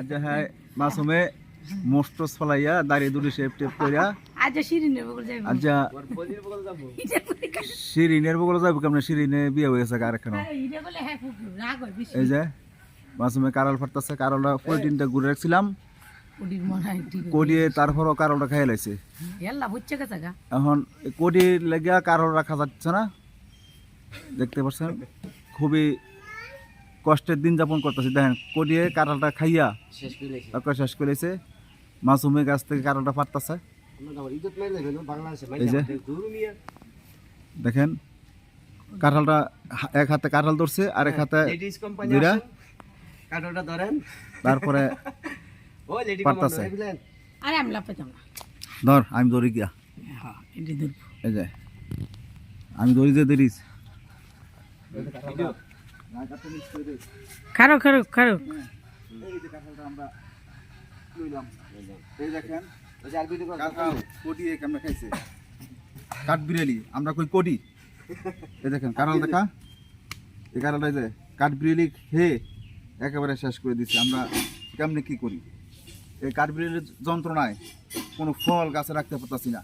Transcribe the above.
আজ হ্যাঁ মাসুমে মোস্ট ফলাইয়া দাঁড়িয়ে দুটি শেপ টেপ করিয়া কাজ শিরিনের বগলে যাব কেমন? শিরিনে বিয়ে হয়ে গেছে আরেকখানে হ্যাঁ এই যে মাসুমে কারাল ফাটতেছে কারলটা প্রোটিনটা ঘুরে রাখছিলাম? কডিয়ে তারপরও লাইছে। গা। এখন রাখা যাচ্ছে না? দেখতে পাচ্ছেন? খুবই কষ্টের দিন যাপন করতেছে। দেখেন কোটিয়ে কারলটা খাইয়া শেষ করেছে মাসুমের কাছ থেকে কারলটা ফাটতেছে। এই যে। দেখেন কাঁঠালটা এক হাতে কাঁঠাল ধরছে আর এক হাতে লেডিস কোম্পানি ধরেন। তারপরে পারতাছে। আরে আমি লাভ না। ধর আমি ধরি গিয়া। হ্যাঁ এই যে আমি ধরি যে দেরিস খারো খারো খারো। এই যে কাঁঠালটা আমরা লইলাম এই দেখেন ওই যে আর ভিডিও কল কাঁঠাল কোটি কেমনে খাইছে কাঠ বিড়ালি, আমরা কই কোটি? এই দেখেন, কাঁঠাল দেখা? এই কাঁঠালটা যে কাঠ বিড়ালি খেয়ে একেবারে শেষ করে দিচ্ছি আমরা কেমনে কি করি? এই কাঠ বিড়ালির যন্ত্রণায় কোনো ফল গাছে রাখতে পারতাছি না।